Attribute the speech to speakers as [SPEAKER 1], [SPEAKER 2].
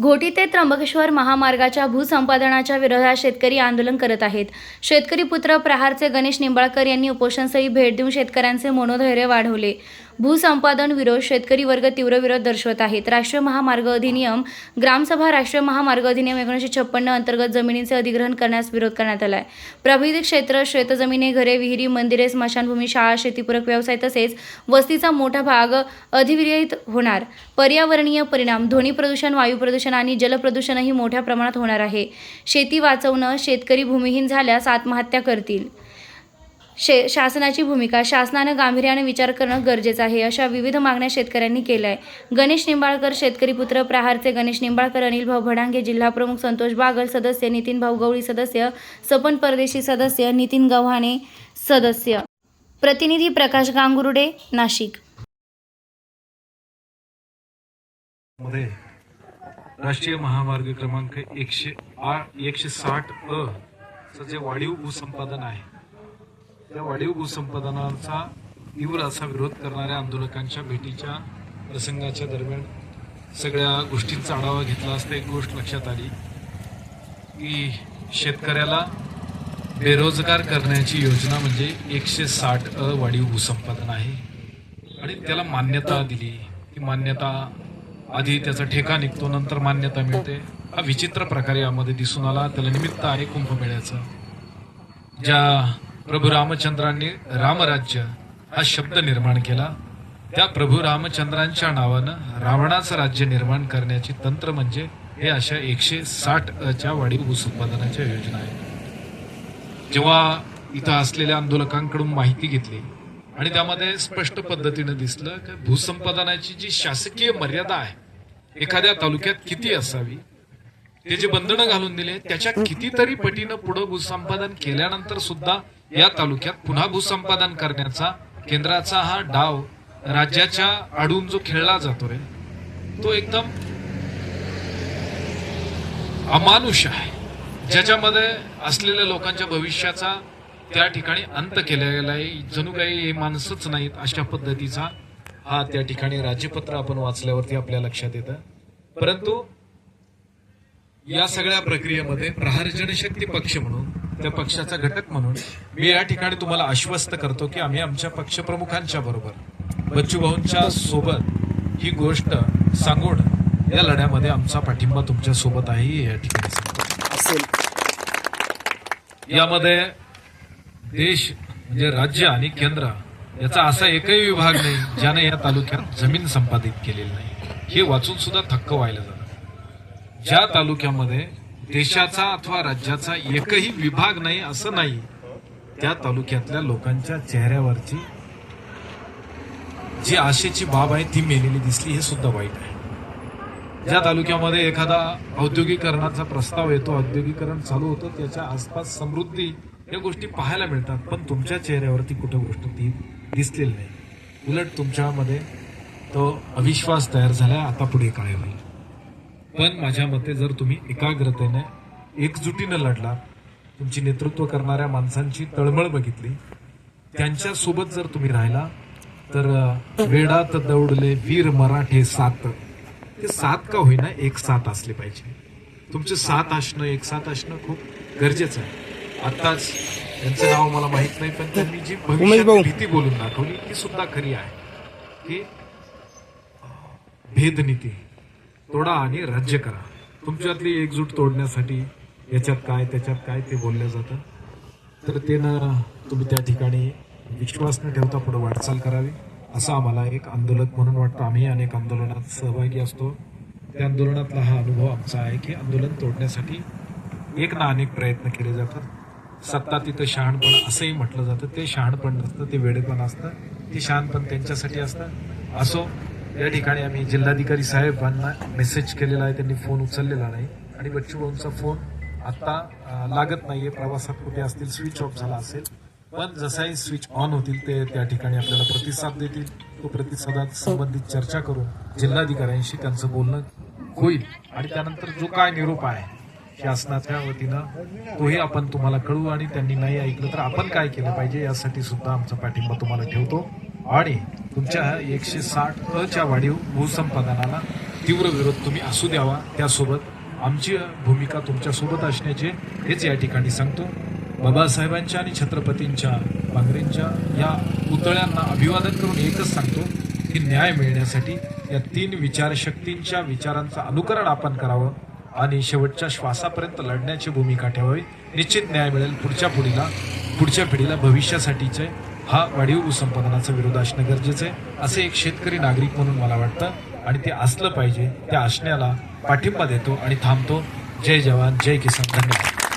[SPEAKER 1] घोटी ते त्र्यंबकेश्वर महामार्गाच्या भूसंपादनाच्या विरोधात शेतकरी आंदोलन करत आहेत. शेतकरी पुत्र प्रहारचे गणेश निंबाळकर यांनी उपोषणस्थळी भेट देऊन शेतकऱ्यांचे मनोधैर्य वाढवले. भूसंपादन विरोध शेतकरी वर्ग तीव्र विरोध दर्शवत आहेत. राष्ट्रीय महामार्ग अधिनियम ग्रामसभा राष्ट्रीय महामार्ग अधिनियम एकोणीसशे छप्पन्न अंतर्गत जमिनीचे अधिग्रहण करण्यास विरोध करण्यात आला आहे प्रभावित क्षेत्र शेतजमिनी घरे विहिरी मंदिरे स्मशानभूमी शाळा शेतीपूरक व्यवसाय तसेच वस्तीचा मोठा भाग अधिविरहित होणार. पर्यावरणीय परिणाम ध्वनी प्रदूषण वायू प्रदूषण आणि जलप्रदूषणही मोठ्या प्रमाणात होणार आहे. शेती वाचवणं शेतकरी भूमिहीन झाल्यास आत्महत्या करतील. शे शासनाची भूमिका शासनानं गांभीर्याने विचार करणं गरजेचं आहे अशा विविध मागण्या शेतकऱ्यांनी केल्या आहे गणेश निंबाळकर शेतकरी पुत्र प्रहारचे गणेश निंबाळकर अनिल भाऊ भडांगे जिल्हाप्रमुख संतोष बागल सदस्य नितीन भाऊ गवळी सदस्य सपन परदेशी सदस्य नितीन गव्हाणे सदस्य. प्रतिनिधी प्रकाश गांगुर्डे नाशिक.
[SPEAKER 2] मध्ये राष्ट्रीय महामार्ग क्रमांक एकशे आठ एकशे साठ अ जे वाढीव भूसंपादन आहे त्या वाढीव भूसंपादनाचा तीव्र असा विरोध करणाऱ्या आंदोलकांच्या भेटीच्या प्रसंगाच्या दरम्यान सगळ्या गोष्टींचा आढावा घेतला असता एक गोष्ट लक्षात आली की शेतकऱ्याला बेरोजगार करण्याची योजना म्हणजे एकशे साठ अ वाढीव भूसंपादन आहे. आणि त्याला मान्यता दिली ती मान्यता आधी त्याचा ठेका निघतो नंतर मान्यता मिळते. हा विचित्र प्रकारे यामध्ये दिसून आला. त्याला निमित्त आहे कुंभमेळ्याचं. ज्या प्रभू रामचंद्रांनी रामराज्य हा शब्द निर्माण केला. त्या प्रभू रामचंद्रांच्या नावानं रावणाचं राज्य निर्माण करण्याची तंत्र म्हणजे हे अशा एकशे साठच्या वाढीव ऊस भूसंपादनाच्या योजना आहेत. जेव्हा इथं असलेल्या आंदोलकांकडून माहिती घेतली आणि त्यामध्ये स्पष्ट पद्धतीनं दिसलं की भूसंपादनाची जी शासकीय मर्यादा आहे एखाद्या तालुक्यात किती असावी ते जे बंधनं घालून दिले त्याच्या कितीतरी पटीनं पुढं भूसंपादन केल्यानंतर सुद्धा या तालुक्यात पुन्हा भूसंपादन करण्याचा केंद्राचा हा डाव राज्याच्या आडून जो खेळला जातो रे तो एकदम अमानुष आहे. ज्याच्यामध्ये असलेल्या लोकांच्या भविष्याचा त्या ठिकाणी अंत केला गेला आहे. जणू काही हे माणसंच नाहीत अशा पद्धतीचा हा त्या ठिकाणी राज्यपत्र आपण वाचल्यावरती आपल्या लक्षात येतं. परंतु या सगळ्या प्रक्रियेमध्ये प्रहार जनशक्ती पक्ष म्हणून त्या पक्षाचा घटक म्हणून मी या ठिकाणी तुम्हाला आश्वस्त करतो की आम्ही आमच्या पक्षप्रमुखांच्या बरोबर बच्चू भाऊंच्या सोबत ही गोष्ट सांगून या लढ्यामध्ये आमचा पाठिंबा तुमच्यासोबत आहे या ठिकाणी सांगतो. यामध्ये देश म्हणजे राज्य आणि केंद्र याचा असा एकही विभाग नाही ज्याने या तालुक्यात जमीन संपादित केलेली नाही हे वाचून सुद्धा थक्क व्हायला जातं ज्या तालुक्यामध्ये देशाचा अथवा राज्याचा एकही विभाग नाही असं नाही. त्या तालुक्यातल्या लोकांच्या चेहऱ्यावरची जी आशेची बाब आहे ती मेलेली दिसली हे सुद्धा वाईट आहे. ज्या तालुक्यामध्ये एखादा औद्योगिकरणाचा प्रस्ताव येतो औद्योगिकरण चालू होतं त्याच्या आसपास समृद्धी या गोष्टी पाहायला मिळतात पण तुमच्या चेहऱ्यावरती कुठं गोष्ट ती दिसलेली नाही. उलट तुमच्यामध्ये तो अविश्वास तयार झाला आता पुढे काय होईल? पण माझ्या मते जर तुम्ही एकाग्रतेने एकजुटीनं लढला तुमची नेतृत्व करणाऱ्या माणसांची तळमळ बघितली त्यांच्यासोबत जर तुम्ही राहिला तर वेडात दौडले वीर मराठे सात. ते सात का होईना एक साथ असले पाहिजे. तुमचे साथ असणं एक साथ असणं खूप गरजेचं आहे. आताच त्यांचं नाव मला माहीत नाही पण त्यांनी जी भविष्यात भीती बोलून दाखवली ती सुद्धा खरी आहे. की भेदनीती. तोडा आणि राज्य करा. तुमच्यातली एकजूट तोडण्यासाठी याच्यात काय त्याच्यात काय ते बोललं जातं? तर ते तुम्ही त्या ठिकाणी विश्वास न ठेवता पुढे वाटचाल करावी. असं आम्हाला एक आंदोलक म्हणून वाटतं. आम्ही अनेक आंदोलनात सहभागी असतो. त्या आंदोलनातला हा अनुभव आमचा आहे की आंदोलन तोडण्यासाठी एक ना अनेक प्रयत्न केले जातात. सत्ता तिथं शहाणपण असंही म्हटलं जातं. ते शहाणपण नसतं ते वेडेपण असतं. ते शहाणपण त्यांच्यासाठी असतं. असो या ठिकाणी आम्ही जिल्हाधिकारी साहेबांना मेसेज केलेला आहे. त्यांनी फोन उचललेला नाही. आणि बच्चू भाऊंचा फोन आता लागत नाहीये. प्रवासात कुठे असतील स्विच ऑफ झाला असेल. पण जसाही स्विच ऑन होतील ते त्या ठिकाणी आपल्याला प्रतिसाद देतील. तो प्रतिसादात संबंधित चर्चा करून जिल्हाधिकाऱ्यांशी त्यांचं बोलणं होईल. आणि त्यानंतर जो काय निरोप आहे शासनाच्या वतीनं तोही आपण तुम्हाला कळवू. आणि त्यांनी नाही ऐकलं तर आपण काय केलं पाहिजे यासाठी सुद्धा आमचा पाठिंबा तुम्हाला ठेवतो. आणि तुमच्या एकशे साठ अ च्या वाढीव भूसंपादनाला तीव्र विरोध तुम्ही असू द्यावा त्यासोबत आमची भूमिका तुमच्यासोबत असण्याचे हेच या ठिकाणी सांगतो. बाबासाहेबांच्या आणि छत्रपतींच्या बांगरेंच्या या पुतळ्यांना अभिवादन करून एकच सांगतो की न्याय मिळण्यासाठी या तीन विचारशक्तींच्या विचारांचं अनुकरण आपण करावं आणि शेवटच्या श्वासापर्यंत लढण्याची भूमिका ठेवावी. निश्चित न्याय मिळेल पुढच्या पिढीला पुढच्या पिढीला भविष्यासाठीचे हा वाढीव भूसंपादनाचा विरोध असणं गरजेचं आहे असे एक शेतकरी नागरिक म्हणून मला वाटतं. आणि ते असलं पाहिजे त्या असण्याला पाठिंबा देतो आणि थांबतो. जय जवान जय किसान. धन्यवाद.